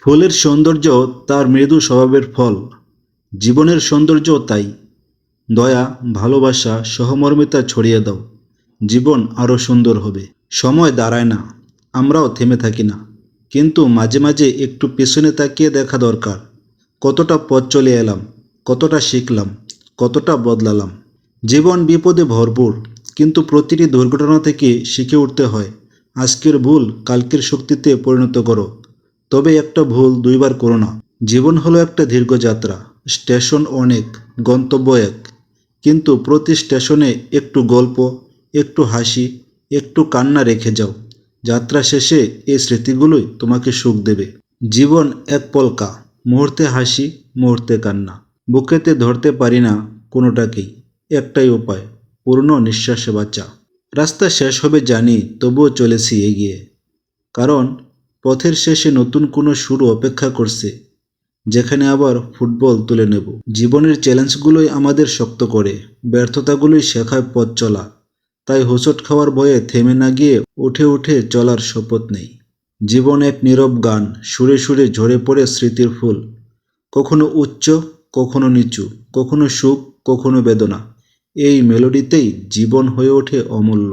ফুলের সৌন্দর্য তার মৃদু স্বভাবের ফল। জীবনের সৌন্দর্য তাই। দয়া, ভালোবাসা, সহমর্মিতা ছড়িয়ে দাও। জীবন আরও সুন্দর হবে। সময় দাঁড়ায় না। আমরাও থেমে থাকি না। কিন্তু মাঝে মাঝে একটু পেছনে তাকিয়ে দেখা দরকার। কতটা পথ চলে এলাম, কতটা শিখলাম, কতটা বদলালাম। জীবন বিপদে ভরপুর, কিন্তু প্রতিটি দুর্ঘটনা থেকে শিখে উঠতে হয়। আজকের ভুল কালকের শক্তিতে পরিণত করো। তবে একটা ভুল দুইবার করো না। জীবন হলো একটা দীর্ঘ যাত্রা, স্টেশন অনেক, গন্তব্য এক। কিন্তু প্রতি স্টেশনে একটু গল্প, একটু হাসি, একটু কান্না রেখে যাও। যাত্রা শেষে এই স্মৃতিগুলোই তোমাকে সুখ দেবে। জীবন এক পলকা, মুহূর্তে হাসি, মুহূর্তে কান্না। বুকেতে ধরতে পারি না কোনোটাকেই। একটাই উপায়, পূর্ণ নিঃশ্বাসে বাঁচা। রাস্তা শেষ হবে জানি, তবুও চলেছি এগিয়ে। কারণ পথের শেষে নতুন কোনো শুরু অপেক্ষা করছে, যেখানে আবার ফুটবল তুলে নেব। জীবনের চ্যালেঞ্জগুলোই আমাদের শক্ত করে, ব্যর্থতাগুলোই শেখায় পথ চলা। তাই হোঁচট খাওয়ার ভয়ে থেমে না গিয়ে উঠে উঠে চলার শপথ নেই। জীবন এক নীরব গান, সুরে সুরে ঝরে পড়ে স্মৃতির ফুল। কখনো উচ্চ, কখনো নিচু, কখনো সুখ, কখনো বেদনা, এই মেলোডিতেই জীবন হয়ে ওঠে অমূল্য।